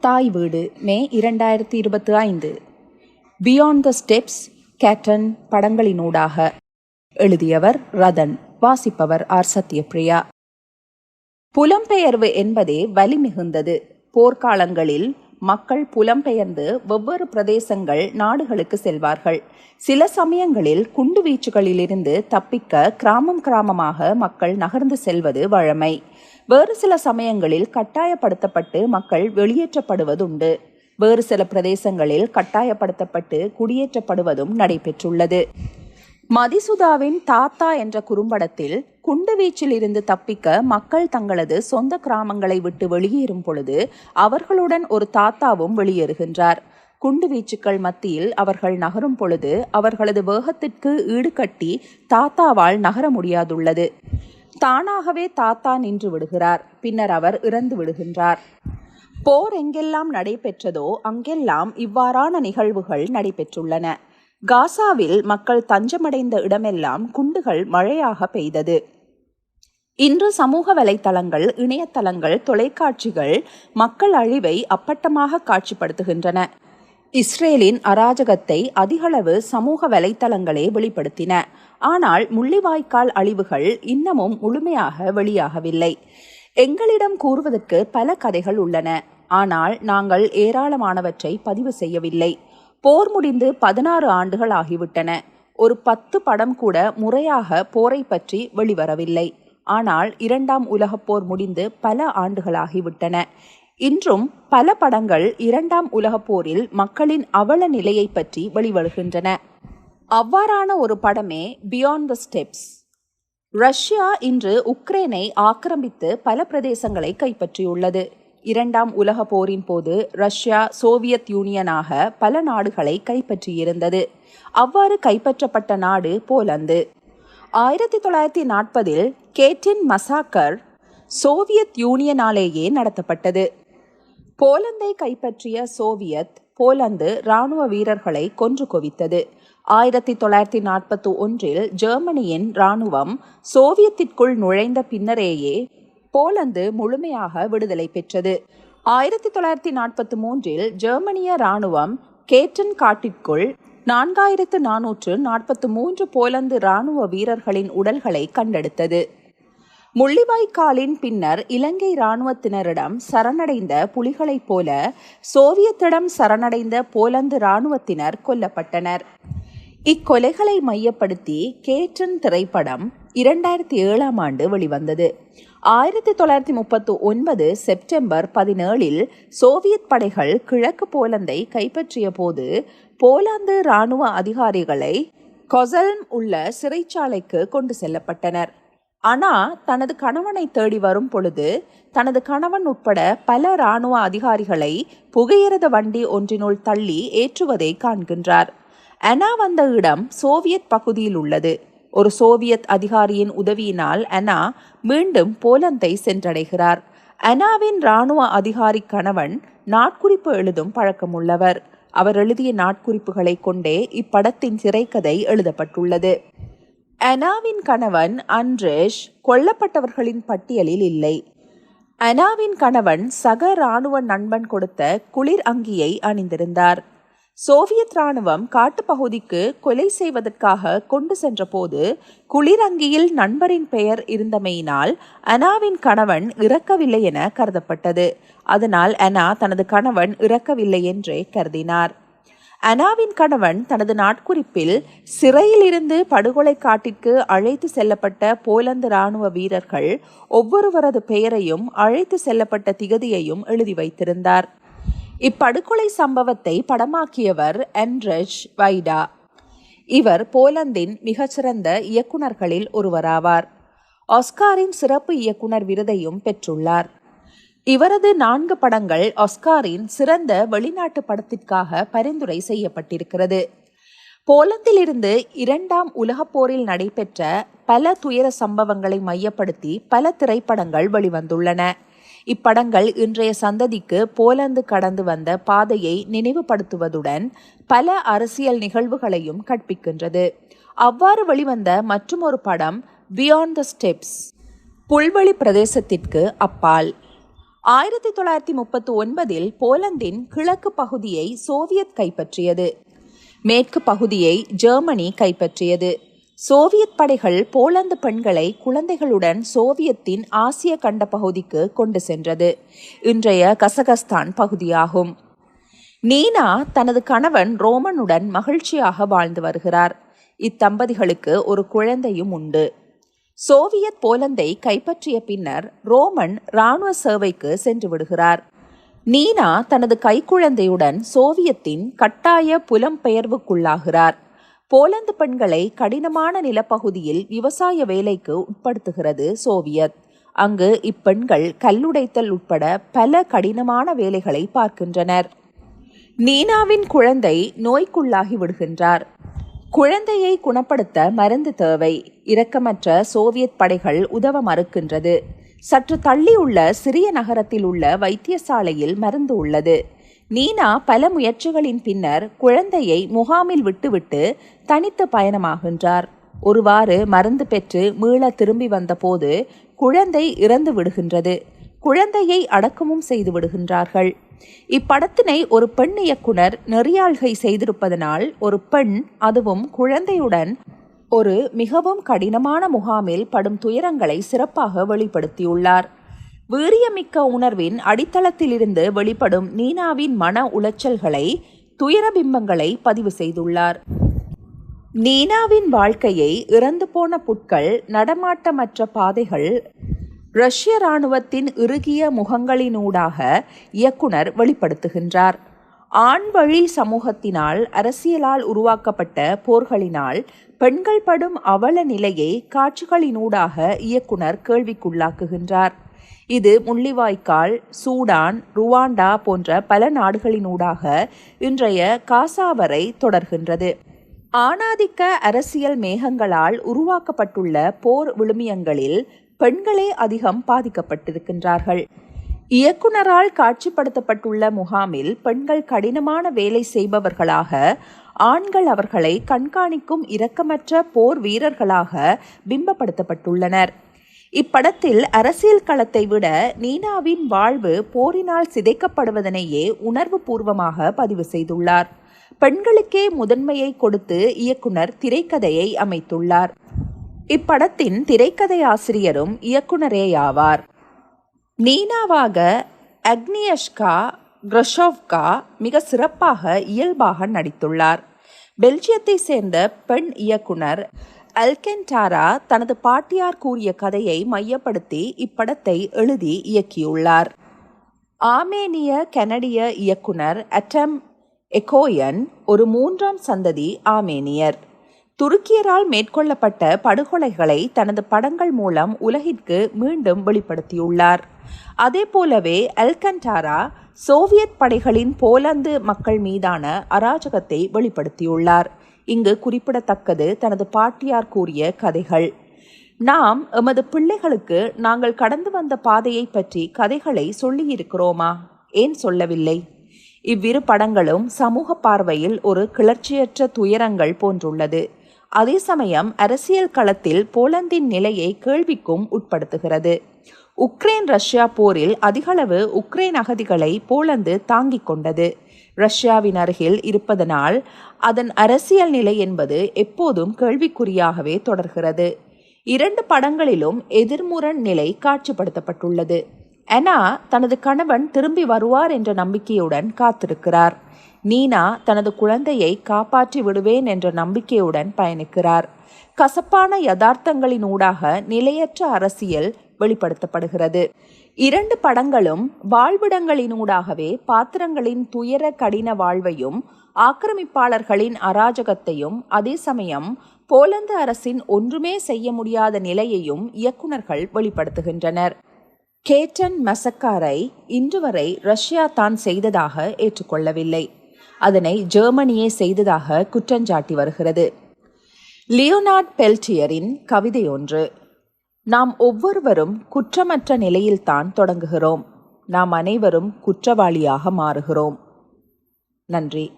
தாய் வீடு மே இரண்டாயிரத்தி இருபத்தி ஐந்து. பியாண்ட் த ஸ்டெப்ஸ் கேட்டன் படங்களினூடாக. எழுதியவர் ரதன் வாசிப்பவர் ஆர் சத்யபிரியா புலம்பெயர்வு என்பதே வலி மிகுந்தது போர்க்காலங்களில் மக்கள் புலம்பெயர்ந்து வெவ்வேறு பிரதேசங்கள் நாடுகளுக்கு செல்வார்கள். சில சமயங்களில் குண்டு வீச்சுகளிலிருந்து தப்பிக்க கிராமம் கிராமமாக மக்கள் நகர்ந்து செல்வது வழமை. வேறு சில சமயங்களில் கட்டாயப்படுத்தப்பட்டு மக்கள் வெளியேற்றப்படுவதுண்டு. வேறு சில பிரதேசங்களில் கட்டாயப்படுத்தப்பட்டு குடியேற்றப்படுவதும் நடைபெற்றுள்ளது. மதிசுதாவின் தாத்தா என்ற குறும்படத்தில் குண்டுவீச்சில் இருந்து தப்பிக்க மக்கள் தங்களது சொந்த கிராமங்களை விட்டு வெளியேறும் பொழுது அவர்களுடன் ஒரு தாத்தாவும் வெளியேறுகின்றார். குண்டுவீச்சுக்கள் மத்தியில் அவர்கள் நகரும் பொழுது அவர்களது வேகத்திற்கு ஈடுகட்டி தாத்தாவால் நகர முடியாதுள்ளது. தானாகவே தாத்தா நின்று விடுகிறார். பின்னர் அவர் இறந்து விடுகின்றார். போர் எங்கெல்லாம் நடைபெற்றதோ அங்கெல்லாம் இவ்வாறான நிகழ்வுகள் நடைபெற்றுள்ளன. காசாவில் மக்கள் தஞ்சமடைந்த இடமெல்லாம் குண்டுகள் மழையாக பெய்தது. இன்று சமூக வலைத்தளங்கள் இணையதளங்கள் தொலைக்காட்சிகள் மக்கள் அழிவை அப்பட்டமாக காட்சிப்படுத்துகின்றன. இஸ்ரேலின் அராஜகத்தை அதிகளவு சமூக வலைத்தளங்களே வெளிப்படுத்தின. ஆனால் முள்ளிவாய்க்கால் அழிவுகள் இன்னமும் முழுமையாக வெளியாகவில்லை. எங்களிடம் கூறுவதற்கு பல கதைகள் உள்ளன. ஆனால் நாங்கள் ஏராளமானவற்றை பதிவு செய்யவில்லை. போர் முடிந்து பதினாறு ஆண்டுகள் ஆகிவிட்டன. ஒரு பத்து படம் கூட முறையாக போரை பற்றி வெளிவரவில்லை. ஆனால் இரண்டாம் உலகப் போர் முடிந்து பல ஆண்டுகளாகிவிட்டன இன்றும் பல படங்கள் இரண்டாம் உலகப் போரில் மக்களின் அவல நிலையை பற்றி வெளிவருகின்றன. அவ்வாறான ஒரு படமே பியாண்ட் த ஸ்டெப்ஸ் ரஷ்யா இன்று உக்ரைனை ஆக்கிரமித்து பல பிரதேசங்களை கைப்பற்றியுள்ளது. இரண்டாம் உலக போரின் போது ரஷ்யா சோவியத் யூனியனாக பல நாடுகளை கைப்பற்றியிருந்தது. அவ்வாறு கைப்பற்றப்பட்ட நாடு போலந்து. ஆயிரத்தி தொள்ளாயிரத்தி நாற்பதில் கேட்டின் மசாக்கர் சோவியத் யூனியனாலேயே நடத்தப்பட்டது. போலந்தை கைப்பற்றிய சோவியத் போலந்து இராணுவ வீரர்களை கொன்று குவித்தது. ஆயிரத்தி தொள்ளாயிரத்தி நாற்பத்தி ஒன்றில் ஜெர்மனியின் இராணுவம் சோவியத்திற்குள் நுழைந்த பின்னரேயே போலந்து முழுமையாக விடுதலை பெற்றது. ஆயிரத்தி தொள்ளாயிரத்தி நாற்பத்தி மூன்றில் ஜெர்மனிய இராணுவம் கேட்டன் காட்டிற்குள் நான்காயிரத்து நானூற்று நாற்பத்தி மூன்று போலந்து இராணுவ வீரர்களின் உடல்களை கண்டெடுத்தது. முள்ளிவாய்க்காலின் பின்னர் இலங்கை இராணுவத்தினரிடம் சரணடைந்த புலிகளைப் போல சோவியத்திடம் சரணடைந்த போலந்து இராணுவத்தினர் கொல்லப்பட்டனர். இக்கொலைகளை மையப்படுத்தி கேட்டன் திரைப்படம் இரண்டாயிரத்தி ஏழாம் ஆண்டு வெளிவந்தது. ஆயிரத்தி தொள்ளாயிரத்தி முப்பத்தி ஒன்பது செப்டம்பர் பதினேழில் சோவியத் படைகள் கிழக்கு போலந்தை கைப்பற்றிய போது போலாந்து இராணுவ அதிகாரிகளை கொசல்ம் உள்ள சிறைச்சாலைக்கு கொண்டு செல்லப்பட்டனர். அனா தனது கணவனை தேடி வரும் பொழுது தனது கணவன் உட்பட பல இராணுவ அதிகாரிகளை புகையிரத வண்டி ஒன்றினுள் தள்ளி ஏற்றுவதை காண்கின்றார். அனா வந்த இடம் சோவியத் பகுதியில் உள்ளது. ஒரு சோவியத் அதிகாரியின் உதவியினால் அனா மீண்டும் போலந்தை சென்றடைகிறார். அனாவின் இராணுவ அதிகாரி கணவன் நாட்குறிப்பு எழுதும் பழக்கமுள்ளவர். அவர் எழுதிய நாட்குறிப்புகளை கொண்டே இப்படத்தின் திரைக்கதை எழுதப்பட்டுள்ளது. அனாவின் கணவன் அன்ரேஷ் கொல்லப்பட்டவர்களின் பட்டியலில் இல்லை. அனாவின் கணவன் சக இராணுவ நண்பன் கொடுத்த குளிர் அங்கியை அணிந்திருந்தார். சோவியத் ராணுவம் காட்டுப்பகுதிக்கு கொலை செய்வதற்காக கொண்டு சென்றபோது குளிரங்கியில் நண்பரின் பெயர் இருந்தமையினால் அனாவின் கணவன் இறக்கவில்லை என கருதப்பட்டது. அதனால் அனா தனது கணவன் இறக்கவில்லை என்றே கருதினார். அனாவின் கணவன் தனது நாட்குறிப்பில் சிறையிலிருந்து படுகொலை காட்டிற்கு அழைத்து செல்லப்பட்ட போலந்து இராணுவ வீரர்கள் ஒவ்வொருவரது பெயரையும் அழைத்து செல்லப்பட்ட திகதியையும் எழுதி வைத்திருந்தார். இப்படுகொலை சம்பவத்தை படமாக்கியவர் என்ரஜ் வைடா. இவர் போலந்தின் மிகச்சிறந்த இயக்குநர்களில் ஒருவராவார். ஆஸ்காரின் சிறப்பு இயக்குனர் விருதையும் பெற்றுள்ளார். இவரது நான்கு படங்கள் ஆஸ்காரின் சிறந்த வெளிநாட்டு படத்திற்காக பரிந்துரை செய்யப்பட்டிருக்கிறது. போலந்திலிருந்து இரண்டாம் உலகப் போரில் நடைபெற்ற பல துயர சம்பவங்களை மையப்படுத்தி பல திரைப்படங்கள் வெளிவந்துள்ளன. இப்படங்கள் இன்றைய சந்ததிக்கு போலந்து கடந்து வந்த பாதையை நினைவுபடுத்துவதுடன் பல அரசியல் நிகழ்வுகளையும் கற்பிக்கின்றது. அவ்வாறு வெளிவந்த மற்றொரு படம் பியாண்ட் த ஸ்டெப்ஸ் புல்வெளி பிரதேசத்திற்கு அப்பால். ஆயிரத்தி தொள்ளாயிரத்தி முப்பத்தி ஒன்பதில் போலந்தின் கிழக்கு பகுதியை சோவியத் கைப்பற்றியது. மேற்கு பகுதியை ஜெர்மனி கைப்பற்றியது. சோவியத் படைகள் போலந்து பெண்களை குழந்தைகளுடன் சோவியத்தின் ஆசிய கண்ட பகுதிக்கு கொண்டு சென்றது. இன்றைய கசகஸ்தான் பகுதியாகும். நீனா தனது கணவன் ரோமனுடன் மகிழ்ச்சியாக வாழ்ந்து வருகிறார். இத்தம்பதிகளுக்கு ஒரு குழந்தையும் உண்டு. சோவியத் போலந்தை கைப்பற்றிய பின்னர் ரோமன் இராணுவ சேவைக்கு சென்று விடுகிறார். நீனா தனது கைக்குழந்தையுடன் சோவியத்தின் கட்டாய புலம்பெயர்வுக்குள்ளாகிறார். போலந்து பெண்களை கடினமான நிலப்பகுதியில் விவசாய வேலைக்கு உட்படுத்துகிறது சோவியத். அங்கு இப்பெண்கள் கல்லுடைத்தல் உட்பட பல கடினமான வேலைகளை பார்க்கின்றனர். நீனாவின் குழந்தை நோய்க்குள்ளாகி விடுகின்றார். குழந்தையை குணப்படுத்த மருந்து தேவை. இரக்கமற்ற சோவியத் படைகள் உதவ மறுக்கின்றது. சற்று தள்ளியுள்ள சிறிய நகரத்தில் உள்ள வைத்தியசாலையில் மருந்து உள்ளது. நீனா பல முயற்சிகளின் பின்னர் குழந்தையை முகாமில் விட்டுவிட்டு தனித்து பயணமாகின்றார். ஒருவாறு மருந்து பெற்று மீள திரும்பி வந்தபோது குழந்தை இறந்து விடுகின்றது. குழந்தையை அடக்கமும் செய்து விடுகின்றார்கள். இப்படத்தினை ஒரு பெண் இயக்குனர் நெறியாள்கை செய்திருப்பதனால் ஒரு பெண் அதுவும் குழந்தையுடன் ஒரு மிகவும் கடினமான முகாமில் படும் துயரங்களை சிறப்பாக வெளிப்படுத்தியுள்ளார். வீரியமிக்க உணர்வின் அடித்தளத்திலிருந்து வெளிப்படும் நீனாவின் மன உளைச்சல்களை துயர பிம்பங்களை பதிவு செய்துள்ளார். நீனாவின் வாழ்க்கையை இறந்து போன புட்கள் நடமாட்டமற்ற பாதைகள் ரஷ்ய இராணுவத்தின் இறுகிய முகங்களினூடாக இயக்குனர் வெளிப்படுத்துகின்றார். ஆண் வழி சமூகத்தினால் அரசியலால் உருவாக்கப்பட்ட போர்களினால் பெண்கள் படும் அவல நிலையை காட்சிகளினூடாக இயக்குனர் கேள்விக்குள்ளாக்குகின்றார். இது முள்ளிவாய்க்கால் சூடான் ருவாண்டா போன்ற பல நாடுகளினூடாக இன்றைய காசா வரை தொடர்கின்றது. ஆணாதிக்க அரசியல் மேகங்களால் உருவாக்கப்பட்டுள்ள போர் விழுமியங்களில் பெண்களே அதிகம் பாதிக்கப்பட்டிருக்கின்றார்கள். இயக்குனரால் காட்சிப்படுத்தப்பட்டுள்ள முகாமில் பெண்கள் கடினமான வேலை செய்பவர்களாக ஆண்கள் அவர்களை கண்காணிக்கும் இரக்கமற்ற போர் வீரர்களாக பிம்பப்படுத்தப்பட்டுள்ளனர். இப்படத்தில் அரசியல் களத்தை விட நீனாவின் வாழ்வு போரினால் சிதைக்கப்படுவதனையே உணர்வு பூர்வமாக பதிவு செய்துள்ளார். பெண்களுக்கே முதன்மையை கொடுத்து இயக்குனர் திரைக்கதையை அமைத்துள்ளார். இப்படத்தின் திரைக்கதை ஆசிரியரும் இயக்குனரேயாவார். நீனாவாக அக்னியஷ்கா கிரஷோவ்கா மிக சிறப்பாக இயல்பாக நடித்துள்ளார். பெல்ஜியத்தை சேர்ந்த பெண் இயக்குனர் அல்கென்டாரா தனது பாட்டியார் கூறிய கதையை மையப்படுத்தி இப்படத்தை எழுதி இயக்கியுள்ளார். ஆமேனிய கனடிய இயக்குனர் அட்டம் எகோயன் ஒரு மூன்றாம் சந்ததி ஆமேனியர். துருக்கியரால் மேற்கொள்ளப்பட்ட படுகொலைகளை தனது படங்கள் மூலம் உலகிற்கு மீண்டும் வெளிப்படுத்தியுள்ளார். அதே போலவே அல்கண்டாரா சோவியத் படைகளின் போலந்து மக்கள் மீதான அராஜகத்தை வெளிப்படுத்தியுள்ளார். இங்கு குறிப்பிடத்தக்கது தனது பாட்டியார் கூறிய கதைகள். நாம் எமது பிள்ளைகளுக்கு நாங்கள் கடந்து வந்த பாதையை பற்றி கதைகளை சொல்லியிருக்கிறோமா? ஏன் சொல்லவில்லை? இவ்விரு படங்களும் சமூக பார்வையில் ஒரு கிளர்ச்சியற்ற துயரங்கள் போன்றுள்ளது. அதே சமயம் அரசியல் களத்தில் போலந்தின் நிலையை கேள்விக்கும் உட்படுத்துகிறது. உக்ரைன் ரஷ்யா போரில் அதிகளவு உக்ரைன் அகதிகளை போலந்து தாங்கிக் கொண்டது. ரஷ்யாவின் அருகில் இருப்பதனால் அதன் அரசியல் நிலை என்பது எப்போதும் கேள்விக்குறியாகவே தொடர்கிறது. இரண்டு படங்களிலும் எதிர்முரண் நிலை காட்சிப்படுத்தப்பட்டுள்ளது. அனா தனது கணவன் திரும்பி வருவார் என்ற நம்பிக்கையுடன் காத்திருக்கிறார். நீனா தனது குழந்தையை காப்பாற்றி விடுவேன் என்ற நம்பிக்கையுடன் பயணிக்கிறார். கசப்பான யதார்த்தங்களின் ஊடாக நிலையற்ற அரசியல் வெளிப்படுத்தப்படுகிறது. இரண்டு படங்களும் வாழ்விடங்களினூடாகவே பாத்திரங்களின் துயர கடின வாழ்வையும் ஆக்கிரமிப்பாளர்களின் அராஜகத்தையும் அதே சமயம் போலந்து அரசின் ஒன்றுமே செய்ய முடியாத நிலையையும் இயக்குநர்கள் வெளிப்படுத்துகின்றனர். கேட்டன் மசக்காரை இன்று வரை ரஷ்யா தான் செய்ததாக ஏற்றுக்கொள்ளவில்லை. அதனை ஜெர்மனியே செய்ததாக குற்றஞ்சாட்டி வருகிறது. லியோனார்ட் பெல்டியரின் கவிதை ஒன்று நாம் ஒவ்வொருவரும் குற்றமற்ற நிலையில்தான் தொடங்குகிறோம். நாம் அனைவரும் குற்றவாளியாக மாறுகிறோம். நன்றி.